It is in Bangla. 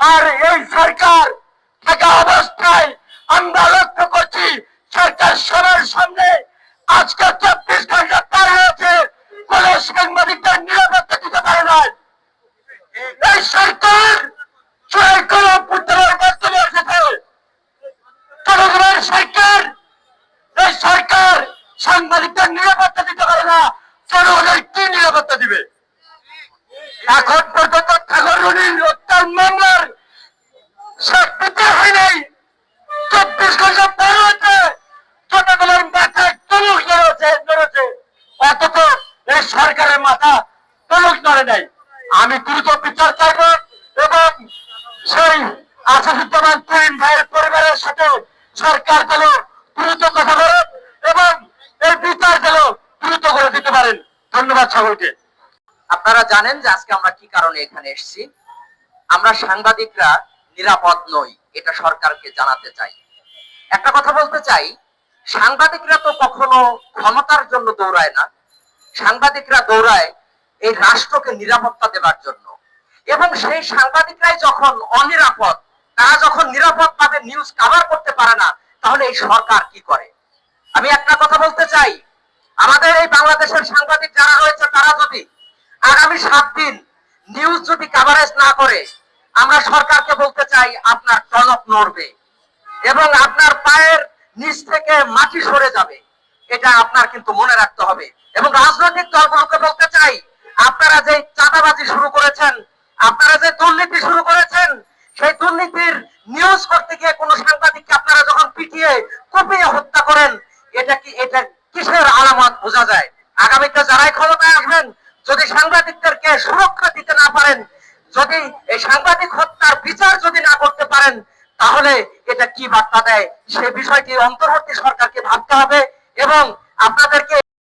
আর এই সরকার থাকা অবস্থায় আমরা লক্ষ্য করছি সরকার সবার সামনে আজকে চব্বিশ ঘণ্টা পার হয়েছে কোন সাংবাদিকদের নিরাপত্তা দিতে পারে না। এই সরকার এখন পর্যন্ত ঠাকুরুনির হত্যার মামলার সরকারের মাথা তলুক নড়ে নাই। আমি দ্রুত বিচার চাইব এবং সেই আসাদুজ্জামান তুহিন ভাইয়ের পরিবারের সাথে সরকার যেন দ্রুত কথা বলেন এবং এই বিচার যেন দ্রুত করে দিতে পারেন। ধন্যবাদ সকলকে। আপনারা জানেন যে আজকে আমরা কি কারণে এখানে এসেছি? আমরা সাংবাদিকরা নিরাপদ নই, এটা সরকারকে জানাতে চাই। একটা কথা বলতে চাই, সাংবাদিকরা তো কখনো ক্ষমতার জন্য দৌড়ায় না। সাংবাদিকরা দৌড়ায় এই রাষ্ট্রকে নিরাপত্তা দেবার জন্য। এবং সেই সাংবাদিকরাই যখন অনিরাপদ, তারা যখন নিরাপদ ভাবে নিউজ কভার করতে পারে না, তাহলে এই সরকার কি করে? আমি একটা কথা বলতে চাই। আমাদের এই বাংলাদেশের সাংবাদিক যারা রয়েছে, তারা যদি আগামী সাত দিন নিউজ যদি কাভারেজ না করে, আমরা সরকারকে বলতে চাই, আপনার টনক নড়বে এবং আপনার পায়ের নিচ থেকে মাটি সরে যাবে। এটা আপনার কিন্তু মনে রাখতে হবে। এবং রাজনৈতিক দলগুলোকে বলতে চাই, আপনারা যে চাঁদাবাজি শুরু করেছেন, আপনারা যে দুর্নীতি শুরু করেছেন, সেই দুর্নীতির নিউজ করতে গিয়ে কোনো সাংবাদিককে আপনারা যখন পিটিয়ে কুপিয়ে হত্যা করেন, এটা কি এটা কিসের আলামত বোঝা যায়? আগামীতে যারাই ক্ষমতায় আসবেন, যদি সাংবাদিকদেরকে সুরক্ষা দিতে না পারেন, যদি এই সাংবাদিক হত্যার বিচার যদি না করতে পারেন, তাহলে এটা কি বার্তা দেয়? সে বিষয়টি অন্তর্বর্তী সরকারকে ভাবতে হবে। এবং আপনাদেরকে